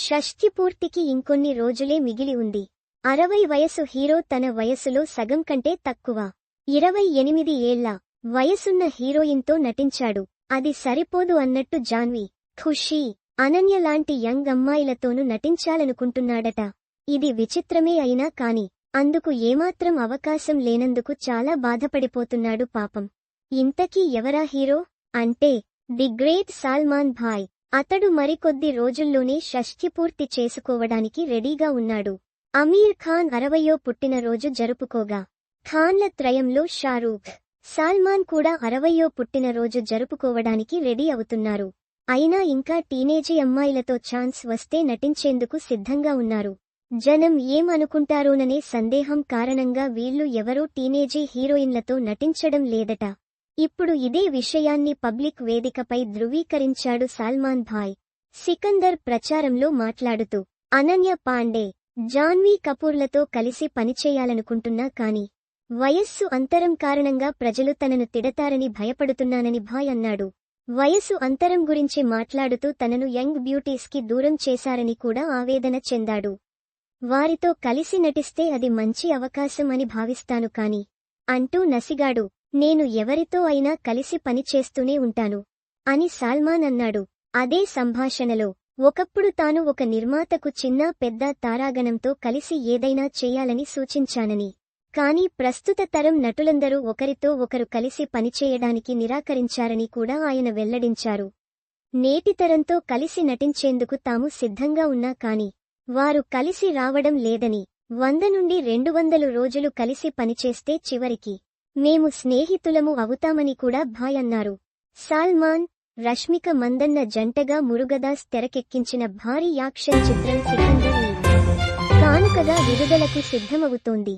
షష్ఠి పూర్తికి ఇంకొన్ని రోజులే మిగిలి ఉంది. అరవై వయసు హీరో తన వయసులో సగం కంటే తక్కువ. ఇరవై ఎనిమిది ఏళ్ళ వయసున్న హీరోయిన్తో నటించాడు. అది సరిపోదు అన్నట్టు జాన్వి ఖుషీ అనన్య లాంటి యంగ్ అమ్మాయిలతోనూ నటించాలనుకుంటున్నాడట. ఇది విచిత్రమే అయినా కాని అందుకు ఏమాత్రం అవకాశం లేనందుకు చాలా బాధపడిపోతున్నాడు పాపం. ఇంతకీ ఎవరా హీరో? అంటే ది గ్రేట్ సాల్మాన్ భాయ్. అతడు మరికొద్ది రోజుల్లోనే షష్ఠి పూర్తి చేసుకోవడానికి రెడీగా ఉన్నాడు. అమీర్ ఖాన్ అరవయో పుట్టినరోజు జరుపుకోగా. ఖాన్ల త్రయంలో షారూఖ్ సాల్మాన్ కూడా అరవయో పుట్టినరోజు జరుపుకోవడానికి రెడీ అవుతున్నారు. అయినా ఇంకా టీనేజీ అమ్మాయిలతో ఛాన్స్ వస్తే నటించేందుకు సిద్ధంగా ఉన్నారు. జనం ఏమనుకుంటారోననే సందేహం కారణంగా వీళ్ళు ఎవరూ టీనేజీ హీరోయిన్లతో నటించడం లేదట. ఇప్పుడు ఇదే విషయాన్ని పబ్లిక్ వేదికపై ధృవీకరించాడు సాల్మాన్ భాయ్. సికందర్ ప్రచారంలో మాట్లాడుతూ అనన్య పాండే జాన్వీ కపూర్లతో కలిసి పనిచేయాలనుకుంటున్నా కాని వయస్సు అంతరం కారణంగా ప్రజలు తనను తిడతారని భయపడుతున్నానని భాయ్ అన్నాడు. వయసు అంతరం గురించి మాట్లాడుతూ తనను యంగ్ బ్యూటీస్కి దూరం చేశారని కూడా ఆవేదన చెందాడు. వారితో కలిసి నటిస్తే అది మంచి అవకాశం అని భావిస్తాను కాని అంటూ నసిగాడు. నేను ఎవరితో అయినా కలిసి పనిచేస్తూనే ఉంటాను. అని సాల్మాన్ అన్నాడు. అదే సంభాషణలో ఒకప్పుడు తాను ఒక నిర్మాతకు చిన్న పెద్ద తారాగణంతో కలిసి ఏదైనా చేయాలని సూచించానని. కానీ ప్రస్తుత తరం నటులందరూ ఒకరితో ఒకరు కలిసి పనిచేయడానికి నిరాకరించారని కూడా ఆయన వెల్లడించారు. నేటి తరంతో కలిసి నటించేందుకు తాము సిద్ధంగా ఉన్నా కాని వారు కలిసి రావడం లేదని వంద నుండి రెండు వందలు రోజులు కలిసి పనిచేస్తే చివరికి మేము స్నేహితులము అవుతామని కూడా భాయ్ అన్నారు. సాల్మాన్ రష్మిక మందన్న జంటగా మురుగదాస్ తెరకెక్కించిన భారీ యాక్షన్ చిత్రం సికందర్ కానుకగా విడుదలకు సిద్ధమవుతోంది.